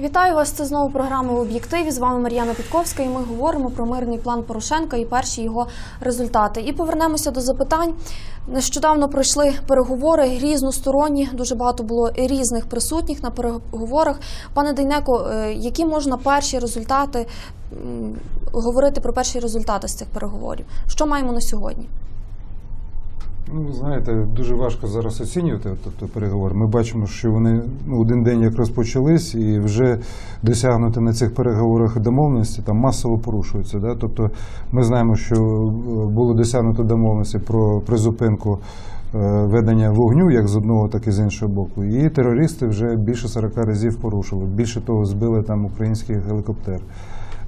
Вітаю вас. Це знову програма в об'єктиві. З вами Мар'яна Підковська, і ми говоримо про мирний план Порошенка і перші його результати. І повернемося до запитань. Нещодавно пройшли переговори різносторонні. Дуже багато було різних присутніх на переговорах. Пане Дейнеко, е, які можна перші результати говорити про перші результати з цих переговорів? Що маємо на сьогодні? Ну, ви знаєте, дуже важко зараз оцінювати тобто, переговори. Ми бачимо, що вони ну, один день як розпочались, і вже досягнути на цих переговорах домовленості там масово порушуються. Да? Тобто ми знаємо, що е, було досягнуто домовленості про призупинку е, ведення вогню як з одного, так і з іншого боку. І терористи вже більше 40 разів порушили. Більше того, збили там український гелікоптер.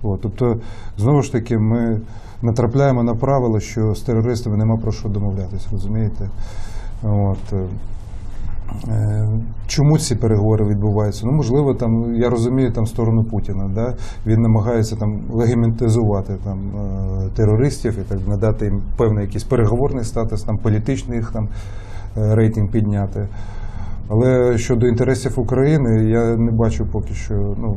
От, тобто, знову ж таки, ми натрапляємо на правило, що з терористами нема про що домовлятися, розумієте? От. е, е, Чому ці переговори відбуваються? Ну, можливо, там я розумію там сторону Путіна. Да? Він намагається там легіментизувати там е, терористів і так надати їм певний якийсь переговорний статус, там політичний їх там рейтинг підняти. Але щодо інтересів України, я не бачу поки що. Ну,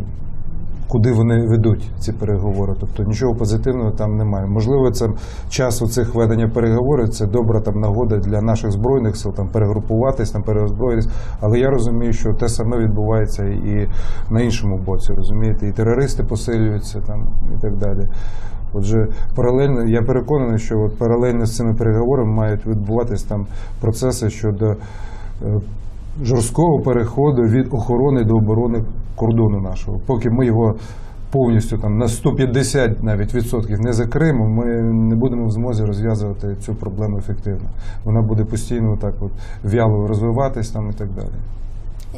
куди вони ведуть ці переговори. Тобто нічого позитивного там немає. Можливо, це час у цих ведення переговорів це добра там нагода для наших збройних сил там перегрупуватись, там переозброїтись. Але я розумію, що те саме відбувається і на іншому боці. Розумієте, і терористи посилюються там і так далі. Отже, паралельно я переконаний, що от паралельно з цими переговорами мають відбуватись там процеси щодо е, жорсткого переходу від охорони до оборони кордону нашого. Поки ми його повністю там на 150 навіть відсотків не закриємо, ми не будемо в змозі розв'язувати цю проблему ефективно. Вона буде постійно так от в'яло розвиватись там і так далі.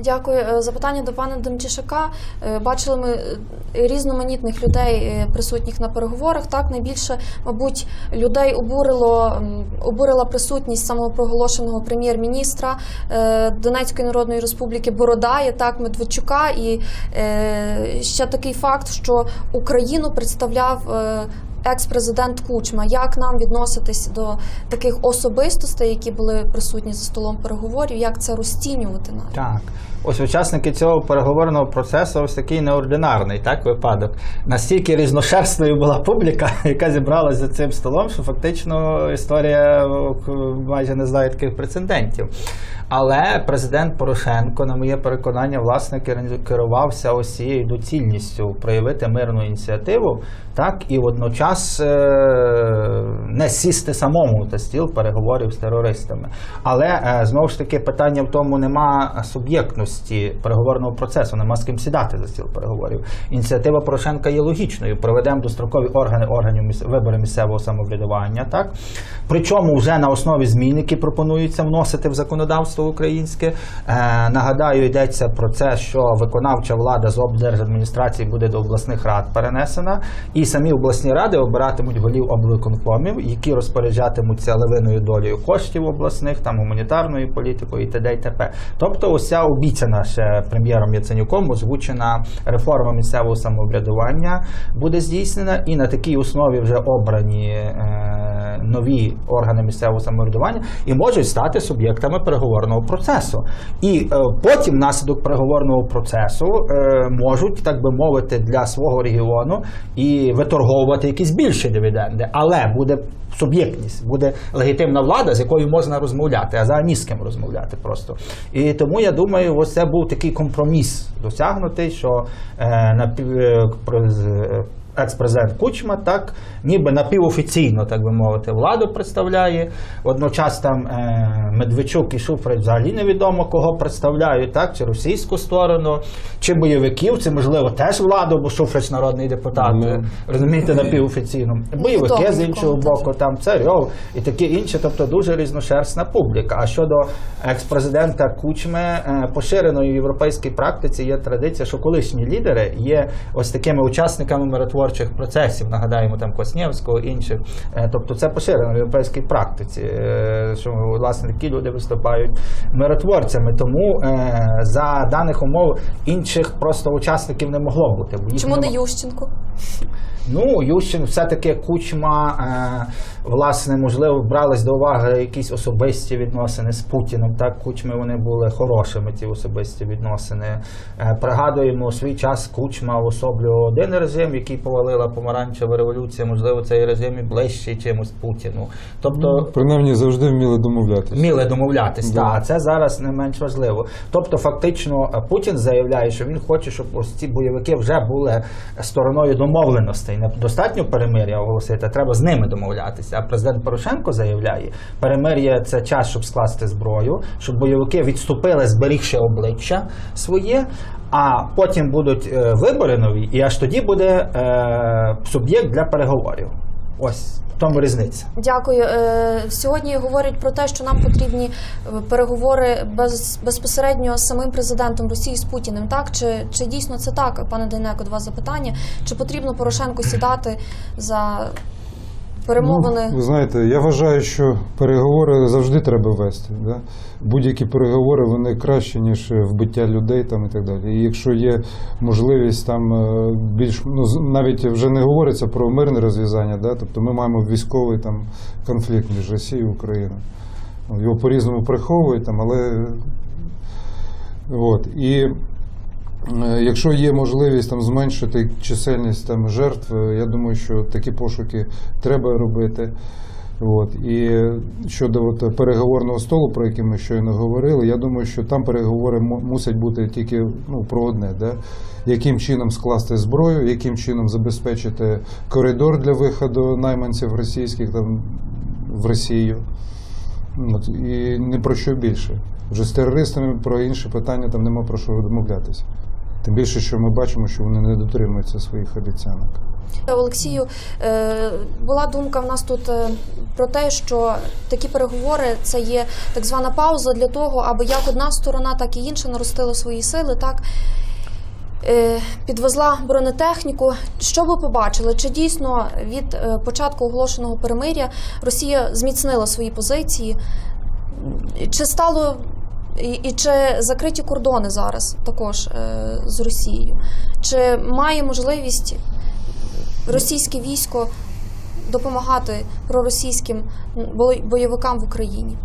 Дякую. Е, Запитання до пана Демчишака. Е, Бачили ми е, різноманітних людей, присутніх на переговорах. Так найбільше, мабуть, людей обурило обурила присутність самопроголошеного прем'єр-міністра Донецької Народної Республіки Бородає, так Медведчука, і ще такий факт, що Україну представляв. Екс-президент Кучма, як нам відноситись до таких особистостей, які були присутні за столом переговорів, як це розцінювати навіть? Так. Ось учасники цього переговорного процесу ось такий неординарний так, випадок. Настільки різношерстною була публіка, яка зібралася за цим столом, що фактично історія майже не знає таких прецедентів. Але президент Порошенко, на моє переконання, власне керувався ось цією доцільністю проявити мирну ініціативу, так і водночас е- не сісти самому за стіл переговорів з терористами. Але е, знову ж таки питання в тому нема суб'єктності переговорного процесу, нема з ким сідати за стіл переговорів. Ініціатива Порошенка є логічною. Проведемо дострокові органи органів міс- вибори місцевого самоврядування. Так причому вже на основі змін, які пропонуються вносити в законодавство українське. Е, нагадаю, йдеться про це, що виконавча влада з облдержадміністрації буде до обласних рад перенесена, і самі обласні ради обиратимуть голів облвиконкомів, які розпоряджатимуться левиною долею коштів обласних, там гуманітарною політикою і т.д. і т.п. Тобто, ось ця обіцяна ще прем'єром Яценюком озвучена реформа місцевого самоврядування буде здійснена, і на такій основі вже обрані. Е, Нові органи місцевого самоврядування і можуть стати суб'єктами переговорного процесу. І е, потім, внаслідок переговорного процесу, е, можуть, так би мовити, для свого регіону і виторговувати якісь більші дивіденди, але буде суб'єктність, буде легітимна влада, з якою можна розмовляти, а зараз ні з ким розмовляти просто. І тому я думаю, ось це був такий компроміс досягнутий, що е, напів, е, е, екс-президент Кучма, так, ніби напівофіційно, так би мовити, владу представляє. Водночас там е, Медведчук і Шуфрич взагалі невідомо кого представляють, так, чи російську сторону, чи бойовиків, це можливо теж владу, бо Шуфрич народний депутат, Ну. е, розумієте, напівофіційно. Бойовики з іншого боку, там царьов і таке інше, тобто дуже різношерстна публіка. А щодо екс-президента Кучми, е, поширеною в європейській практиці є традиція, що колишні лідери є ось такими учасниками миротворчих процесів. Нагадаємо там Коснєвського інших. Е, Тобто це поширено в європейській практиці, е, що власне такі люди виступають миротворцями. Тому за даних умов інших просто учасників не могло бути. Чому не Ющенко? Ну, Ющин все-таки кучма, е, власне, можливо, брались до уваги якісь особисті відносини з Путіним. Так, кучми вони були хорошими, ці особисті відносини. Е, пригадуємо, у свій час кучма особлював один режим, який повалила помаранчева революція. Можливо, цей режим і ближчий чимось Путіну. Тобто, Ну, принаймні завжди вміли домовлятися. Вміли домовлятись, Да. так, а це зараз не менш важливо. Тобто, фактично, е, Путін заявляє, що він хоче, щоб ось ці бойовики вже були стороною домовленостей. Не достатньо перемир'я оголосити, треба з ними домовлятися. А президент Порошенко заявляє, перемир'я це час, щоб скласти зброю, щоб бойовики відступили, зберігши обличчя своє. А потім будуть е, вибори нові, і аж тоді буде е, суб'єкт для переговорів. Ось в тому різниця. Дякую. Е, Сьогодні говорять про те, що нам потрібні е, переговори без, безпосередньо з самим президентом Росії з Путіним. Так чи, чи дійсно це так, пане Дейнеко, два запитання? Чи потрібно Порошенку сідати за перемовини? Ну, ви знаєте, я вважаю, що переговори завжди треба вести. Да? Будь-які переговори вони краще, ніж вбиття людей там і так далі. І якщо є можливість там е, більш ну навіть вже не говориться про мирне розв'язання, да? тобто ми маємо військовий там конфлікт між Росією і Україною. Його по-різному приховують там, але от. І Е, Якщо є можливість там зменшити чисельність там жертв, е, я думаю, що такі пошуки треба робити. От. І щодо от переговорного столу, про який ми щойно говорили, я думаю, що там переговори мусять бути тільки ну, про одне, да? яким чином скласти зброю, яким чином забезпечити коридор для виходу найманців російських там, в Росію. От, і не про що більше. Вже з терористами про інші питання там нема про що домовлятися. Тим більше, що ми бачимо, що вони не дотримуються своїх обіцянок. Олексію, е, була думка в нас тут е, про те, що такі переговори це є так звана пауза для того, аби як одна сторона, так і інша наростила свої сили, так е, підвезла бронетехніку. Що ви побачили? Чи дійсно від е, початку оголошеного перемиря Росія зміцнила свої позиції? Чи стало і, і чи закриті кордони зараз також е, з Росією? Чи має можливість російське військо допомагати проросійським бойовикам в Україні?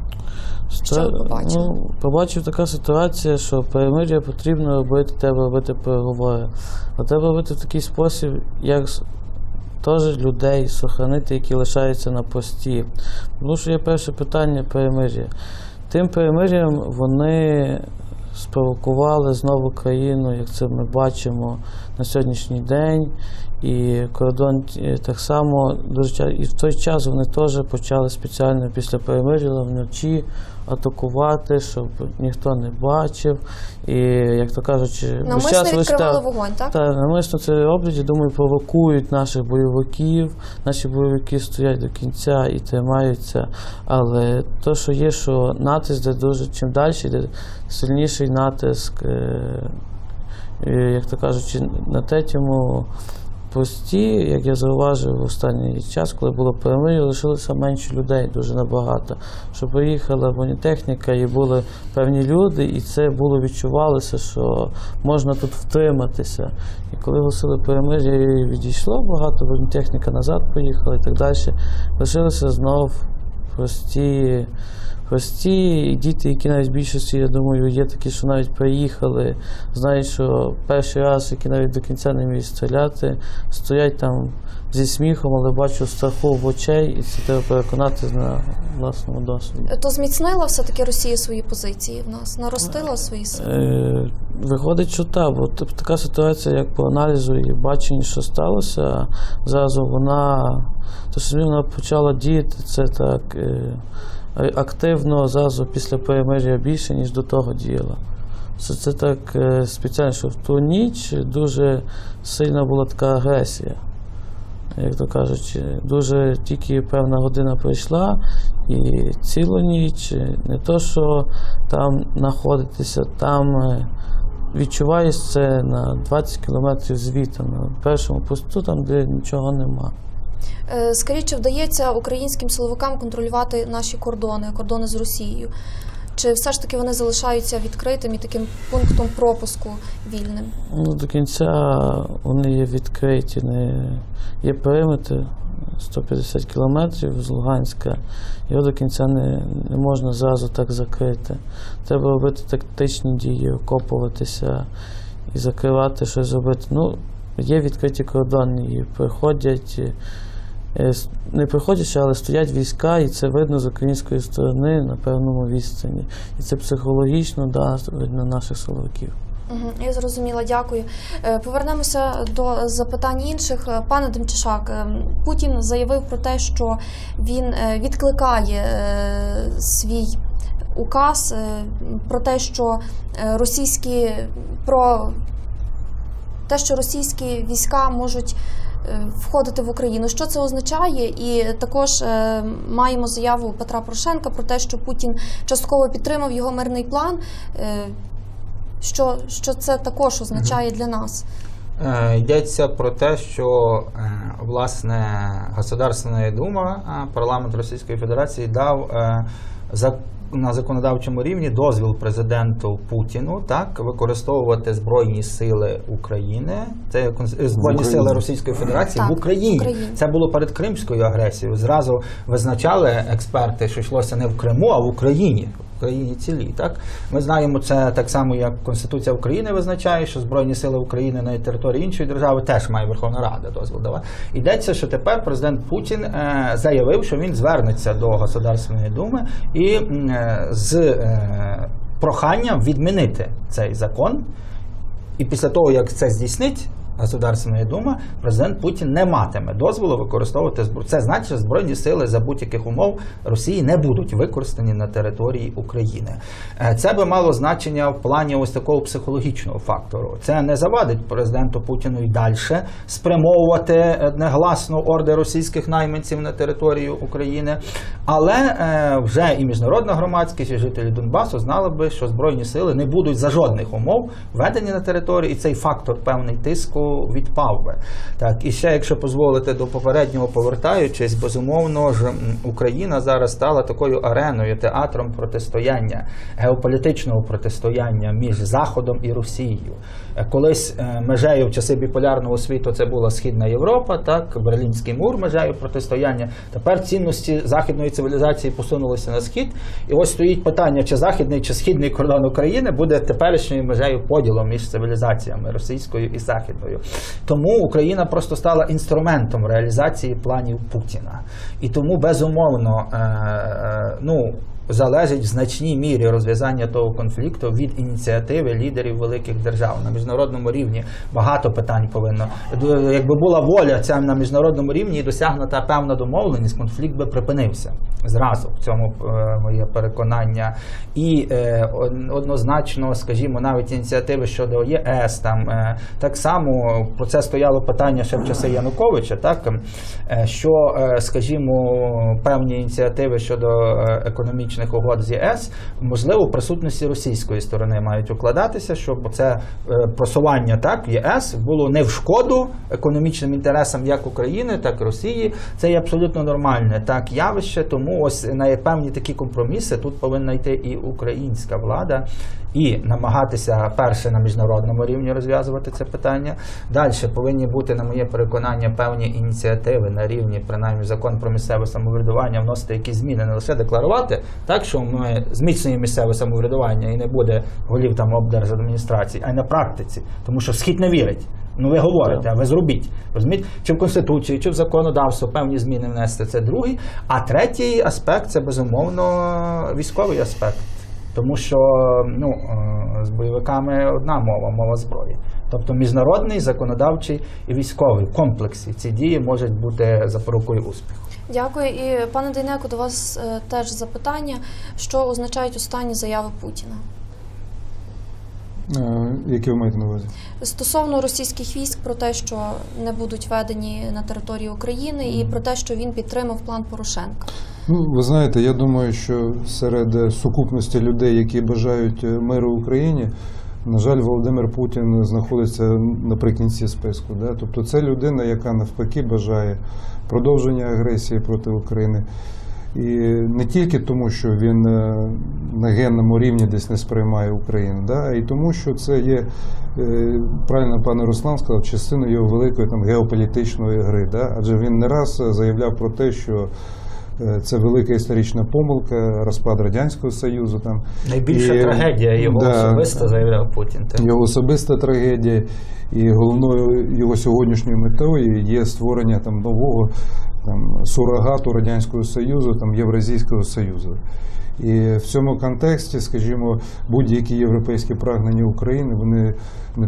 Що ви побачили? Ну, побачив така ситуація, що перемир'я потрібно робити, треба робити переговори. А треба робити в такий спосіб, як теж людей сохранити, які лишаються на пості. Тому що є перше питання перемир'я. Тим перемир'ям вони спровокували знову країну, як це ми бачимо на сьогоднішній день. І кордон е, так само дуже ча- і в той час вони теж почали спеціально після перемир'я вночі атакувати, щоб ніхто не бачив. І як то кажучи, весь Навмисно час відкривали вогонь, так? так, намисно це роблять, думаю, провокують наших бойовиків. Наші бойовики стоять до кінця і тримаються. Але то, що є, що натиск, де дуже чим далі, йде сильніший натиск, е, як то кажучи, на третьому пості, як я зауважив в останній час, коли було перемир'я, лишилося менше людей, дуже набагато. Що приїхала бронетехніка і були певні люди, і це було відчувалося, що можна тут втриматися. І коли оголосили перемир'я, відійшло багато, бронетехніка назад поїхала і так далі. Лишилися знов прості. Прості діти, які навіть в більшості, я думаю, є такі, що навіть приїхали, знають, що перший раз, які навіть до кінця не вміють стріляти, стоять там зі сміхом, але бачу страху в очей, і це треба переконати на власному досвіді. То зміцнила все-таки Росія свої позиції в нас, наростила свої сили. Е, виходить, що так, бо така ситуація, як по аналізу і баченню, що сталося, зразу вона, то що вона почала діяти, це так е, активно зразу після перемир'я більше, ніж до того діяла. Це, це так е, спеціально, що в ту ніч дуже сильна була така агресія. Як то кажуть, дуже тільки певна година пройшла, і цілу ніч не то, що там знаходитися, там е, відчуваєш це на 20 кілометрів звідти, на першому посту, там, де нічого нема. Е, чи вдається українським силовикам контролювати наші кордони, кордони з Росією? чи все ж таки вони залишаються відкритим і таким пунктом пропуску вільним? Ну, до кінця вони є відкриті. Не... Є периметр 150 кілометрів з Луганська. Його до кінця не, не можна зразу так закрити. Треба робити тактичні дії, окопуватися і закривати щось зробити. Ну, є відкриті кордони і приходять. с- Не приходять, але стоять війська, і це видно з української сторони на певному відстані. І це психологічно да, видно наших силовиків. Я зрозуміла, дякую. Е, Повернемося до запитань інших. Е, Пане Демчишак, е, Путін заявив про те, що він е, відкликає е, свій указ е, про те, що е, російські про те, що російські війська можуть е, входити в Україну. Що це означає? І також е, маємо заяву Петра Порошенка про те, що Путін частково підтримав його мирний план. Е, що, що це також означає для нас? Е, Йдеться про те, що е, власне Государственна Дума, е, парламент Російської Федерації дав е, на законодавчому рівні дозвіл президенту Путіну так використовувати збройні сили України, це збройні сили Російської Федерації Так, в Україні. в Україні. Це було перед Кримською агресією. Зразу визначали експерти, що йшлося не в Криму, а в Україні. В Україні цілій. Так ми знаємо це так само, як Конституція України визначає, що Збройні сили України на території іншої держави теж має Верховна Рада дозвіл давати. Йдеться, що тепер президент Путін е, заявив, що він звернеться до Государственної думи і е, з е, проханням відмінити цей закон. І після того, як це здійснить Государственна Дума, президент Путін не матиме дозволу використовувати зброю. Це значить, що збройні сили за будь-яких умов Росії не будуть використані на території України. Е, Це би мало значення в плані ось такого психологічного фактору. Це не завадить президенту Путіну і далі спрямовувати негласно орди російських найманців на територію України. Але е, вже і міжнародна громадськість, і жителі Донбасу знали би, що збройні сили не будуть за жодних умов введені на територію, і цей фактор певний тиску відпав би. Так, і ще, якщо дозволите до попереднього повертаючись, безумовно ж Україна зараз стала такою ареною, театром протистояння, геополітичного протистояння між Заходом і Росією. Е, Колись е, межею в часи біполярного світу це була Східна Європа, так, Берлінський мур межею протистояння. Тепер цінності західної цивілізації посунулися на схід. І ось стоїть питання, чи західний, чи східний кордон України буде теперішньою межею поділу між цивілізаціями російською і західною. Тому Україна просто стала інструментом реалізації планів Путіна. І тому безумовно, е, е, ну. Залежить в значній мірі розв'язання того конфлікту від ініціативи лідерів великих держав на міжнародному рівні. Багато питань повинно якби була воля ця на міжнародному рівні досягнута певна домовленість, конфлікт би припинився зразу. В цьому е, моє переконання. І е, однозначно, скажімо, навіть ініціативи щодо ЄС, там е, так само про це стояло питання ще в часи Януковича, так що, скажімо, певні ініціативи щодо е, економічних угод з ЄС, можливо, в присутності російської сторони мають укладатися, щоб це е, просування так в ЄС було не в шкоду економічним інтересам як України, так і Росії. Це є абсолютно нормальне так явище. Тому ось на певні такі компроміси тут повинна йти і українська влада. І намагатися перше на міжнародному рівні розв'язувати це питання. Далі повинні бути, на моє переконання, певні ініціативи на рівні, принаймні закон про місцеве самоврядування, вносити якісь зміни, не лише декларувати, так що ми зміцнюємо місцеве самоврядування і не буде голів там облдержадміністрації, а й на практиці, тому що схід не вірить. Ну ви говорите, а ви зробіть. Розумієте? Чи в Конституцію, чи в законодавство певні зміни внести це другий. А третій аспект це безумовно військовий аспект. Тому що ну, е, з бойовиками одна мова, мова зброї. Тобто міжнародний, законодавчий і військовий в комплексі ці дії можуть бути запорукою успіху. Дякую. І пане Дейнеко, до вас е, теж запитання, що означають останні заяви Путіна Е, Які ви маєте на увазі? стосовно російських військ про те, що не будуть введені на територію України, і про те, що він підтримав план Порошенка. Ну, ви знаєте, я думаю, що серед сукупності людей, які бажають е, миру в Україні, на жаль, Володимир Путін знаходиться наприкінці списку. Да? Тобто це людина, яка навпаки бажає продовження агресії проти України. І не тільки тому, що він е, на генному рівні десь не сприймає Україну. Да? І тому, що це є, е, правильно пане Руслан сказав, частиною його великої там, геополітичної гри. Да? Адже він не раз заявляв про те, що це велика історична помилка, розпад Радянського Союзу. Там. Найбільша І, трагедія його да, особисто заявляв Путін. Так. його особиста трагедія, і головною його сьогоднішньою метою є створення там нового там сурогату радянського союзу, там Євразійського союзу. І в цьому контексті, скажімо, будь-які європейські прагнення України, вони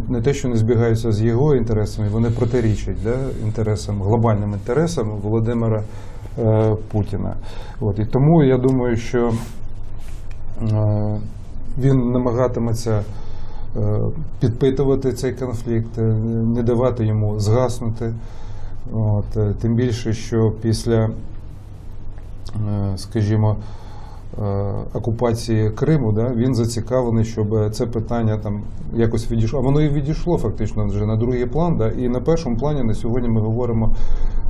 не, те, що не збігаються з його інтересами, вони протирічать да, інтересам, глобальним інтересам Володимира е, Путіна. От і тому я думаю, що е, він намагатиметься е, підпитувати цей конфлікт, е, не давати йому згаснути. От, е, тим більше, що після, е, скажімо, е, окупації Криму, да, він зацікавлений, щоб це питання там якось відійшло. А воно і відійшло фактично вже на другий план. Да, і на першому плані на сьогодні ми говоримо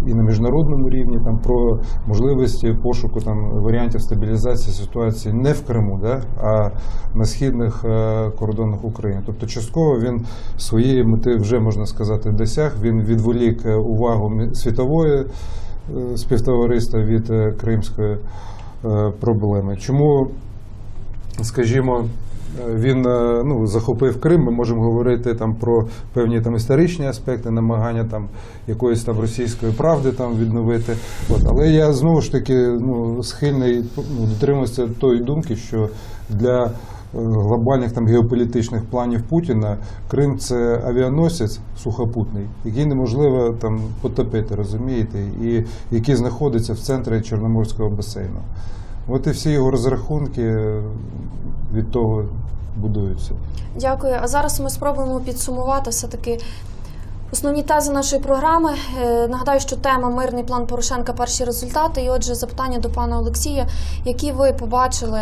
і на міжнародному рівні там про можливості пошуку там варіантів стабілізації ситуації не в Криму, да, а на східних е, кордонах України. Тобто, частково він своєї мети вже можна сказати досяг. Він відволік е, увагу світової е, співтовариства від е, кримської е, проблеми. Чому, скажімо, е, він е, ну, захопив Крим, ми можемо говорити там про певні там історичні аспекти, намагання там якоїсь там російської правди там відновити. От. Але я знову ж таки ну, схильний ну, дотримуватися тої думки, що для е, глобальних там геополітичних планів Путіна Крим це авіаносець сухопутний, який неможливо там потопити, розумієте, і який знаходиться в центрі Чорноморського басейну. От і всі його розрахунки від того будуються. Дякую. А зараз ми спробуємо підсумувати все-таки основні тези нашої програми. Е, Нагадаю, що тема Мирний план Порошенка перші результати. І отже, запитання до пана Олексія, які ви побачили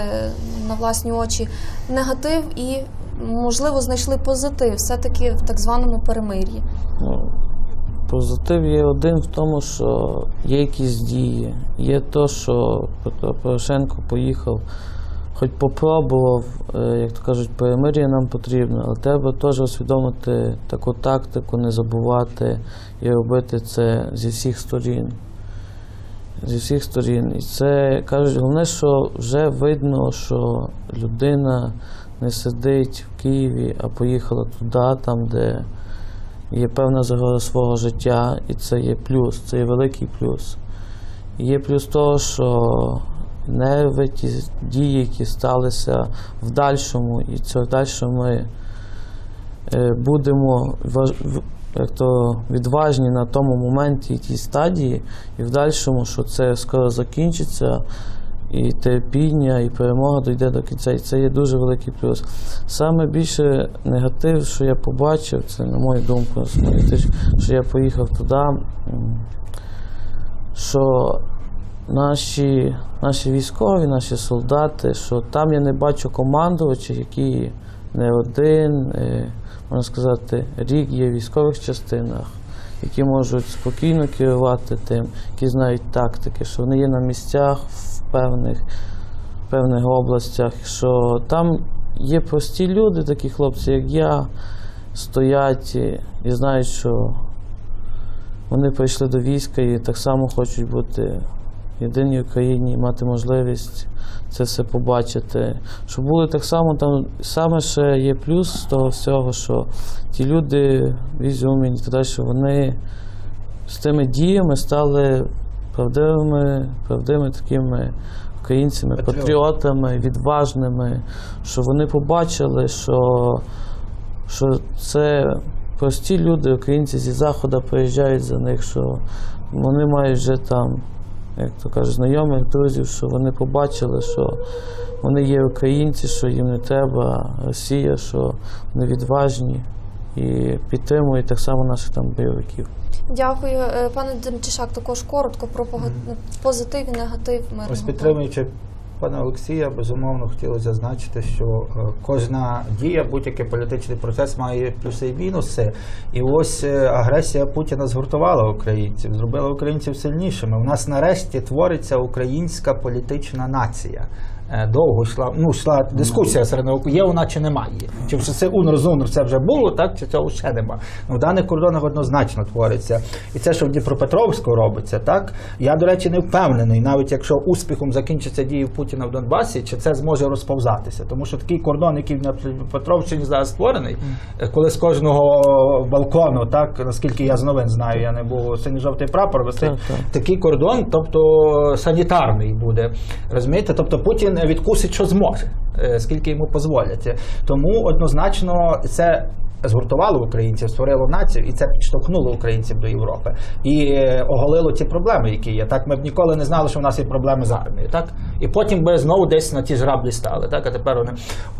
на власні очі негатив і, можливо, знайшли позитив все-таки в так званому перемир'ї. Ну, позитив є один в тому, що є якісь дії. Є то, що Порошенко поїхав, хоч попробував, е, як то кажуть, перемир'я нам потрібно, але треба теж усвідомити таку тактику, не забувати і робити це зі всіх сторін. Зі всіх сторін. І це кажуть, головне, що вже видно, що людина не сидить в Києві, а поїхала туди, там, де є певна загроза свого життя, і це є плюс, це є великий плюс. І є плюс того, що нерви, ті дії, які сталися в дальшому, і це в дальшому ми е, будемо як то відважні на тому моменті і тій стадії, і в дальшому, що це скоро закінчиться, і терпіння, і перемога дійде до кінця. І це є дуже великий плюс. Саме більше негатив, що я побачив, це на мою думку, що я поїхав туди, що наші, наші військові, наші солдати, що там я не бачу командувачів, які не один, е, можна сказати, рік є в військових частинах, які можуть спокійно керувати тим, які знають тактики, що вони є на місцях в певних, в певних областях, що там є прості люди, такі хлопці, як я, стоять і, знають, що вони прийшли до війська і так само хочуть бути єдиній Україні, мати можливість це все побачити. Щоб були так само там саме ще є плюс з того всього, що ті люди в Ізюмі і так далі, що вони з тими діями стали правдивими, правдивими такими українцями, патріотами, відважними, що вони побачили, що, що це прості люди, українці зі заходу приїжджають за них, що вони мають вже там, як то кажуть, знайомих, друзів, що вони побачили, що вони є українці, що їм не треба Росія, що вони відважні і підтримують так само наших там бойовиків. Дякую, Е, пане Демчишак. Також коротко про позитив і негатив мирного Ось підтримуючи пана Олексія, безумовно хотілося зазначити, що е, кожна дія, будь-який політичний процес має плюси і мінуси. І ось е, агресія Путіна згуртувала українців, зробила українців сильнішими. У нас нарешті твориться українська політична нація. Е, довго йшла, ну, йшла дискусія серед наук, є вона чи немає. Чи вже це УНР з це вже було, так, чи цього ще нема. Ну, в даних кордонах однозначно твориться. І це, що в Дніпропетровську робиться, так, я, до речі, не впевнений, навіть якщо успіхом закінчаться дії Путіна в Донбасі, чи це зможе розповзатися. Тому що такий кордон, який на Дніпропетровщині зараз створений, е, коли з кожного балкону, так, наскільки я з новин знаю, я не був синьо-жовтий прапор висить, Так, так. такий кордон, тобто санітарний буде. Розумієте? Тобто Путін відкусить, що зможе, е, скільки йому дозволять. Тому однозначно це. Згуртувало українців, створило націю, і це підштовхнуло українців до Європи і е, оголило ті проблеми, які є. Так, ми б ніколи не знали, що в нас є проблеми з армією. Так і потім би знову десь на ті ж граблі стали. Так, а тепер вони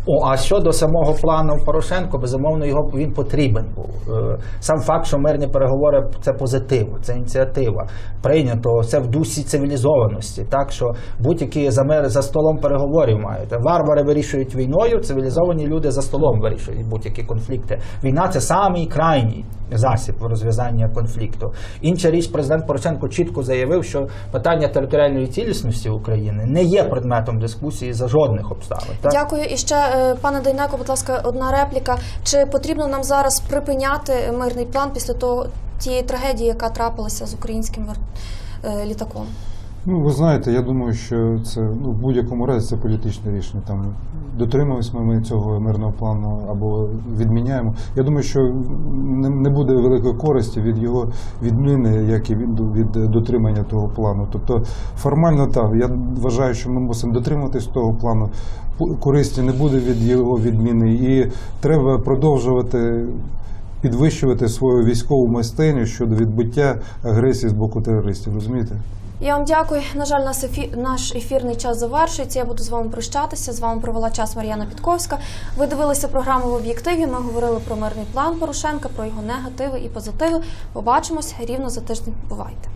о, а щодо самого плану Порошенко, безумовно, його він потрібен був. Е, Сам факт, що мирні переговори це позитив, це ініціатива. Прийнято це в дусі цивілізованості. Так що будь-які за мир за столом переговорів мають. Варвари вирішують війною, цивілізовані люди за столом вирішують будь-які конфлікти. Війна це самий крайній засіб розв'язання конфлікту. Інша річ, президент Порошенко чітко заявив, що питання територіальної цілісності України не є предметом дискусії за жодних обставин. Так? Дякую. І ще, е, пане Дейнеко, будь ласка, одна репліка. Чи потрібно нам зараз припиняти мирний план після того тієї трагедії, яка трапилася з українським е, літаком? Ну, ви знаєте, я думаю, що це ну, в будь-якому разі це політичне рішення. Там дотримуємося ми цього мирного плану або відміняємо. Я думаю, що не, не буде великої користі від його відміни, як і від, від дотримання того плану. Тобто, формально так, я вважаю, що ми мусимо дотримуватись того плану. Користі не буде від його відміни, і треба продовжувати. Підвищувати свою військову майстерню щодо відбиття агресії з боку терористів, розумієте? Я вам дякую. На жаль, наш, ефі... наш ефірний час завершується. Я буду з вами прощатися. З вами провела час Мар'яна Підковська. Ви дивилися програму в об'єктиві. Ми говорили про мирний план Порошенка, про його негативи і позитиви. Побачимось рівно за тиждень. Бувайте.